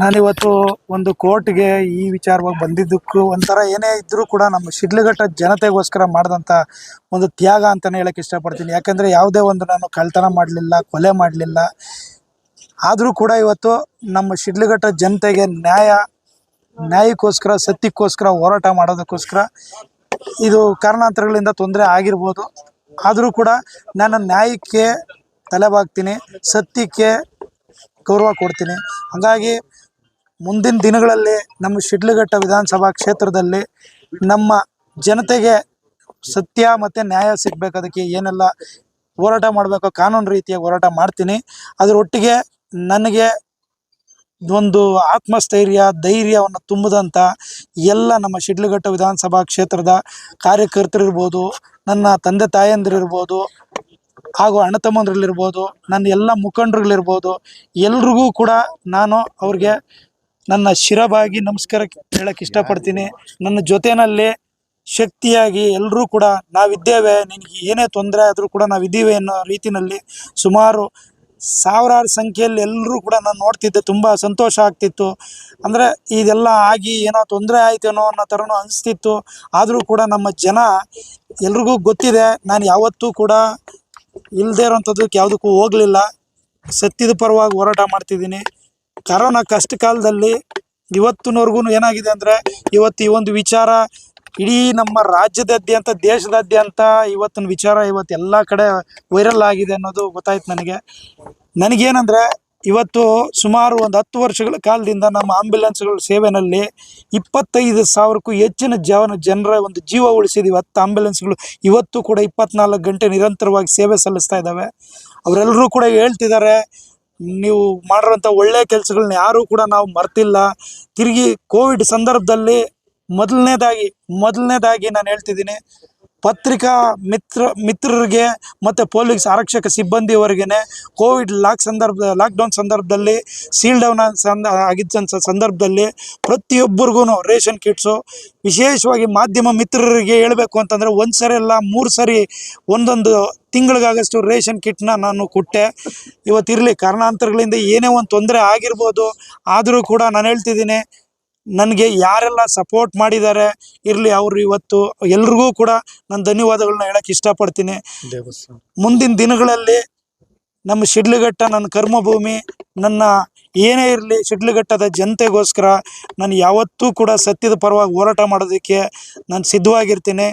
ನಾನಿವತ್ತು ಒಂದು ಕೋರ್ಟ್ಗೆ ಈ ವಿಚಾರವಾಗಿ ಬಂದಿದ್ದಕ್ಕೂ ಒಂಥರ ಏನೇ ಇದ್ರೂ ಕೂಡ ನಮ್ಮ ಶಿಡ್ಲಘಟ್ಟ ಜನತೆಗೋಸ್ಕರ ಮಾಡಿದಂಥ ಒಂದು ತ್ಯಾಗ ಅಂತಲೇ ಹೇಳಕ್ಕೆ ಇಷ್ಟಪಡ್ತೀನಿ. ಯಾಕಂದರೆ ಯಾವುದೇ ಒಂದು ನಾನು ಕಳ್ತನ ಮಾಡಲಿಲ್ಲ, ಕೊಲೆ ಮಾಡಲಿಲ್ಲ, ಆದರೂ ಕೂಡ ಇವತ್ತು ನಮ್ಮ ಶಿಡ್ಲಘಟ್ಟ ಜನತೆಗೆ ನ್ಯಾಯ, ನ್ಯಾಯಕ್ಕೋಸ್ಕರ, ಸತ್ಯಕ್ಕೋಸ್ಕರ ಹೋರಾಟ ಮಾಡೋದಕ್ಕೋಸ್ಕರ ಇದು ಕಾರಣಾಂತರಗಳಿಂದ ತೊಂದರೆ ಆಗಿರ್ಬೋದು. ಆದರೂ ಕೂಡ ನಾನು ನ್ಯಾಯಕ್ಕೆ ತಲೆಬಾಗ್ತೀನಿ ಸತ್ಯಕ್ಕೆ ಗೌರವ ಕೊಡ್ತೀನಿ. ಹಾಗಾಗಿ ಮುಂದಿನ ದಿನಗಳಲ್ಲಿ ನಮ್ಮ ಶಿಡ್ಲಘಟ್ಟ ವಿಧಾನಸಭಾ ಕ್ಷೇತ್ರದಲ್ಲಿ ನಮ್ಮ ಜನತೆಗೆ ಸತ್ಯ ಮತ್ತು ನ್ಯಾಯ ಸಿಗಬೇಕದಕ್ಕೆ ಏನೆಲ್ಲ ಹೋರಾಟ ಮಾಡಬೇಕು ಕಾನೂನು ರೀತಿಯ ಹೋರಾಟ ಮಾಡ್ತೀನಿ. ಅದರೊಟ್ಟಿಗೆ ನನಗೆ ಒಂದು ಆತ್ಮಸ್ಥೈರ್ಯ, ಧೈರ್ಯವನ್ನು ತುಂಬಿದಂಥ ಎಲ್ಲ ನಮ್ಮ ಶಿಡ್ಲಘಟ್ಟ ವಿಧಾನಸಭಾ ಕ್ಷೇತ್ರದ ಕಾರ್ಯಕರ್ತರಿರ್ಬೋದು, ನನ್ನ ತಂದೆ ತಾಯಂದಿರಿರ್ಬೋದು ಹಾಗೂ ಅಣ್ಣ ತಮ್ಮಂದ್ರಲ್ಲಿರ್ಬೋದು, ನನ್ನ ಎಲ್ಲ ಮುಖಂಡರುಗಳಿರ್ಬೋದು ಎಲ್ರಿಗೂ ಕೂಡ ನಾನು ಅವ್ರಿಗೆ ನನ್ನ ಶಿರಬಾಗಿ ನಮಸ್ಕಾರ ಹೇಳಕ್ಕೆ ಇಷ್ಟಪಡ್ತೀನಿ. ನನ್ನ ಜೊತೆಯಲ್ಲಿ ಶಕ್ತಿಯಾಗಿ ಎಲ್ಲರೂ ಕೂಡ ನಾವಿದ್ದೇವೆ. ನಿನಗೆ ಏನೇ ತೊಂದರೆ ಆದರೂ ಕೂಡ ನಾವಿದ್ದೀವಿ ಅನ್ನೋ ರೀತಿಯಲ್ಲಿ ಸುಮಾರು ಸಾವಿರಾರು ಸಂಖ್ಯೆಯಲ್ಲಿ ಎಲ್ಲರೂ ಕೂಡ ನಾನು ನೋಡ್ತಿದ್ದೆ. ತುಂಬ ಸಂತೋಷ ಆಗ್ತಿತ್ತು. ಅಂದರೆ ಇದೆಲ್ಲ ಆಗಿ ಏನೋ ತೊಂದರೆ ಆಯ್ತೇನೋ ಅನ್ನೋ ಥರನೂ ಅನಿಸ್ತಿತ್ತು. ಆದರೂ ಕೂಡ ನಮ್ಮ ಜನ ಎಲ್ರಿಗೂ ಗೊತ್ತಿದೆ. ನಾನು ಯಾವತ್ತೂ ಕೂಡ ಇಲ್ಲದೇ ಇರೋಂಥದ್ದಕ್ಕೆ ಯಾವುದಕ್ಕೂ ಹೋಗಲಿಲ್ಲ. ಸತ್ಯದ ಪರವಾಗಿ ಹೋರಾಟ ಮಾಡ್ತಿದ್ದೀನಿ. ಕರೋನಾ ಕಷ್ಟ ಕಾಲದಲ್ಲಿ ಇವತ್ತಿನವರೆಗೂ ಏನಾಗಿದೆ ಅಂದರೆ, ಇವತ್ತು ಈ ಒಂದು ವಿಚಾರ ಇಡೀ ನಮ್ಮ ರಾಜ್ಯದಾದ್ಯಂತ, ದೇಶದಾದ್ಯಂತ ಇವತ್ತಿನ ವಿಚಾರ ಇವತ್ತು ಎಲ್ಲ ಕಡೆ ವೈರಲ್ ಆಗಿದೆ ಅನ್ನೋದು ಗೊತ್ತಾಯ್ತು ನನಗೆ. ನನಗೇನಂದರೆ ಇವತ್ತು ಸುಮಾರು ಒಂದು ಹತ್ತು ವರ್ಷಗಳ ಕಾಲದಿಂದ ನಮ್ಮ ಆಂಬ್ಯುಲೆನ್ಸ್ಗಳ ಸೇವೆನಲ್ಲಿ ಇಪ್ಪತ್ತೈದು ಸಾವಿರಕ್ಕೂ ಹೆಚ್ಚಿನ ಜನ ಜನರ ಒಂದು ಜೀವ ಉಳಿಸಿದ್ದೀವಿ ಹತ್ತು ಆಂಬ್ಯುಲೆನ್ಸ್ಗಳು ಇವತ್ತು ಕೂಡ ಇಪ್ಪತ್ನಾಲ್ಕು ಗಂಟೆ ನಿರಂತರವಾಗಿ ಸೇವೆ ಸಲ್ಲಿಸ್ತಾ ಇದ್ದಾವೆ. ಅವರೆಲ್ಲರೂ ಕೂಡ ಹೇಳ್ತಿದ್ದಾರೆ, ನೀವು ಮಾಡಿರೋಂಥ ಒಳ್ಳೆಯ ಕೆಲಸಗಳನ್ನ ಯಾರೂ ಕೂಡ ನಾವು ಮರ್ತಿಲ್ಲ. ತಿರುಗಿ ಕೋವಿಡ್ ಸಂದರ್ಭದಲ್ಲಿ ಮೊದಲನೇದಾಗಿ ಮೊದಲನೇದಾಗಿ ನಾನು ಹೇಳ್ತಿದ್ದೀನಿ ಪತ್ರಿಕಾ ಮಿತ್ರ, ಮಿತ್ರರಿಗೆ ಮತ್ತು ಪೊಲೀಸ್ ಆರಕ್ಷಕ ಸಿಬ್ಬಂದಿಯವರೆಗೆ ಕೋವಿಡ್ ಲಾಕ್ ಸಂದರ್ಭ, ಲಾಕ್ಡೌನ್ ಸಂದರ್ಭದಲ್ಲಿ, ಸೀಲ್ ಡೌನ್ ಸಂದ ಆಗಿದ್ದಂಥ ಸಂದರ್ಭದಲ್ಲಿ ಪ್ರತಿಯೊಬ್ಬರಿಗೂ ರೇಷನ್ ಕಿಟ್ಸು, ವಿಶೇಷವಾಗಿ ಮಾಧ್ಯಮ ಮಿತ್ರರಿಗೆ ಹೇಳಬೇಕು ಅಂತಂದರೆ ಒಂದು ಸರಿ ಅಲ್ಲ, ಮೂರು ಸರಿ, ಒಂದೊಂದು ತಿಂಗಳಿಗಾಗಷ್ಟು ರೇಷನ್ ಕಿಟ್ನ ನಾನು ಕೊಟ್ಟೆ. ಇವತ್ತಿರಲಿ, ಕಾರಣಾಂತರಗಳಿಂದ ಏನೇ ಒಂದು ತೊಂದರೆ ಆಗಿರ್ಬೋದು, ಆದರೂ ಕೂಡ ನಾನು ಹೇಳ್ತಿದ್ದೀನಿ ನನಗೆ ಯಾರೆಲ್ಲ ಸಪೋರ್ಟ್ ಮಾಡಿದ್ದಾರೆ ಇರಲಿ ಅವರು ಇವತ್ತು ಎಲ್ರಿಗೂ ಕೂಡ ನಾನು ಧನ್ಯವಾದಗಳನ್ನ ಹೇಳಕ್ಕೆ ಇಷ್ಟಪಡ್ತೀನಿ. ಮುಂದಿನ ದಿನಗಳಲ್ಲಿ ನಮ್ಮ ಶಿಡ್ಲಘಟ್ಟ ನನ್ನ ಕರ್ಮಭೂಮಿ ನನ್ನ ಏನೇ ಇರಲಿ ಶಿಡ್ಲಘಟ್ಟದ ಜನತೆಗೋಸ್ಕರ ನಾನು ಯಾವತ್ತೂ ಕೂಡ ಸತ್ಯದ ಪರವಾಗಿ ಹೋರಾಟ ಮಾಡೋದಕ್ಕೆ ನಾನು ಸಿದ್ಧವಾಗಿರ್ತೀನಿ.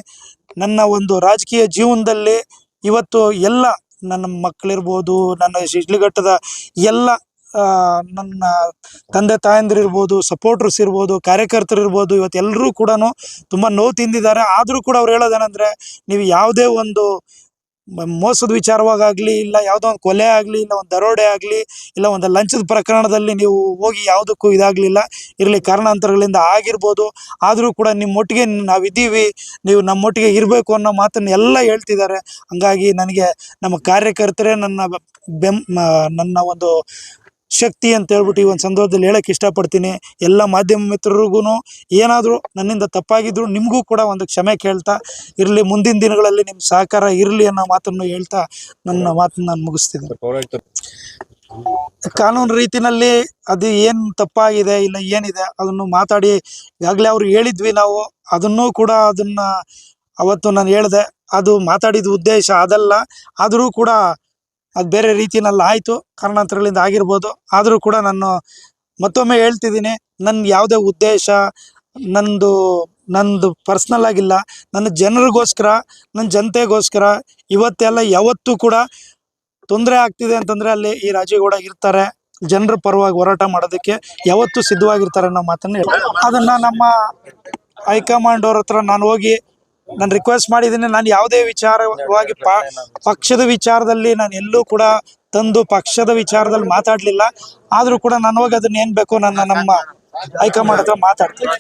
ನನ್ನ ಒಂದು ರಾಜಕೀಯ ಜೀವನದಲ್ಲಿ ಇವತ್ತು ಎಲ್ಲ ನನ್ನ ಮಕ್ಕಳಿರ್ಬೋದು ನನ್ನ ಶಿಡ್ಲಘಟ್ಟದ ಎಲ್ಲ ನನ್ನ ತಂದೆ ತಾಯಂದಿರಿರ್ಬೋದು ಸಪೋರ್ಟರ್ಸ್ ಇರ್ಬೋದು, ಕಾರ್ಯಕರ್ತರು ಇರ್ಬೋದು, ಇವತ್ತು ಎಲ್ಲರೂ ಕೂಡ ತುಂಬ ನೋವು ತಿಂದಿದ್ದಾರೆ. ಆದರೂ ಕೂಡ ಅವ್ರು ಹೇಳೋದೇನೆಂದರೆ, ನೀವು ಯಾವುದೇ ಒಂದು ಮೋಸದ ವಿಚಾರವಾಗಲಿ ಇಲ್ಲ ಯಾವುದೋ ಒಂದು ಕೊಲೆ ಆಗಲಿ, ಇಲ್ಲ ಒಂದು ದರೋಡೆ ಆಗಲಿ, ಇಲ್ಲ ಒಂದು ಲಂಚದ ಪ್ರಕರಣದಲ್ಲಿ ನೀವು ಹೋಗಿ ಯಾವುದಕ್ಕೂ ಇದಾಗಲಿಲ್ಲ, ಇರಲಿ ಕಾರಣಾಂತರಗಳಿಂದ ಆಗಿರ್ಬೋದು. ಆದರೂ ಕೂಡ ನಿಮ್ಮೊಟ್ಟಿಗೆ ನಾವಿದ್ದೀವಿ, ನೀವು ನಮ್ಮೊಟ್ಟಿಗೆ ಇರಬೇಕು ಅನ್ನೋ ಮಾತನ್ನು ಎಲ್ಲ ಹೇಳ್ತಿದ್ದಾರೆ. ಹಂಗಾಗಿ ನನಗೆ ನಮ್ಮ ಕಾರ್ಯಕರ್ತರೇ ನನ್ನ ಬೆಂ ನನ್ನ ಒಂದು ಶಕ್ತಿ ಅಂತ ಹೇಳ್ಬಿಟ್ಟು ಈ ಒಂದು ಸಂದರ್ಭದಲ್ಲಿ ಹೇಳಕ್ಕೆ ಇಷ್ಟಪಡ್ತೀನಿ. ಎಲ್ಲ ಮಾಧ್ಯಮ ಮಿತ್ರರಿಗೂ ಏನಾದರೂ ನನ್ನಿಂದ ತಪ್ಪಾಗಿದ್ರು ನಿಮಗೂ ಕೂಡ ಒಂದು ಕ್ಷಮೆ ಕೇಳ್ತಾ ಇರಲಿ ಮುಂದಿನ ದಿನಗಳಲ್ಲಿ ನಿಮ್ಮ ಸಹಕಾರ ಇರಲಿ ಅನ್ನೋ ಮಾತನ್ನು ಹೇಳ್ತಾ ನನ್ನ ಮಾತನ್ನು ನಾನು ಮುಗಿಸ್ತೀನಿ ಕಾನೂನು ರೀತಿನಲ್ಲಿ ಅದು ಏನು ತಪ್ಪಾಗಿದೆ ಇಲ್ಲ ಏನಿದೆ ಅದನ್ನು ಮಾತಾಡಿ ಈಗಾಗಲೇ ಅವ್ರು ಹೇಳಿದ್ವಿ ನಾವು ಅದನ್ನೂ ಕೂಡ ಅದನ್ನ ಅವತ್ತು ನಾನು ಹೇಳಿದೆ ಅದು ಮಾತಾಡಿದ ಉದ್ದೇಶ ಅದಲ್ಲ ಆದರೂ ಕೂಡ ಅದು ಬೇರೆ ರೀತಿನಲ್ಲಿ ಆಯಿತು, ಕಾರಣಾಂತರಗಳಿಂದ ಆಗಿರ್ಬೋದು. ಆದರೂ ಕೂಡ ನಾನು ಮತ್ತೊಮ್ಮೆ ಹೇಳ್ತಿದ್ದೀನಿ, ನನ್ನ ಯಾವುದೇ ಉದ್ದೇಶ, ನಂದು ನಂದು ಪರ್ಸ್ನಲ್ ಆಗಿಲ್ಲ. ನನ್ನ ಜನರಿಗೋಸ್ಕರ, ನನ್ನ ಜನತೆಗೋಸ್ಕರ ಇವತ್ತೆಲ್ಲ ಯಾವತ್ತೂ ಕೂಡ ತೊಂದರೆ ಆಗ್ತಿದೆ ಅಂತಂದರೆ ಅಲ್ಲಿ ಈ ರಾಜೇಗೌಡ ಇರ್ತಾರೆ. ಜನರ ಪರವಾಗಿ ಹೋರಾಟ ಮಾಡೋದಕ್ಕೆ ಯಾವತ್ತೂ ಸಿದ್ಧವಾಗಿರ್ತಾರೆ ಅನ್ನೋ ಮಾತನ್ನು. ಅದನ್ನ ನಮ್ಮ ಹೈಕಮಾಂಡ್ ಅವ್ರ ಹತ್ರ ನಾನು ಹೋಗಿ ನಾನು ರಿಕ್ವೆಸ್ಟ್ ಮಾಡಿದ್ದೀನಿ ನಾನು ಯಾವುದೇ ವಿಚಾರವಾಗಿ ಪಕ್ಷದ ವಿಚಾರದಲ್ಲಿ ನಾನು ಎಲ್ಲೂ ಕೂಡ ತಂದು ಪಕ್ಷದ ವಿಚಾರದಲ್ಲಿ ಮಾತಾಡಲಿಲ್ಲ. ಆದರೂ ಕೂಡ ನಾನು ಹೋಗಿ ಅದನ್ನ ಏನು ಬೇಕು ನನ್ನ ನಮ್ಮ ಹೈಕಮಾಂಡ್ ಹತ್ರ ಮಾತಾಡ್ತೀನಿ.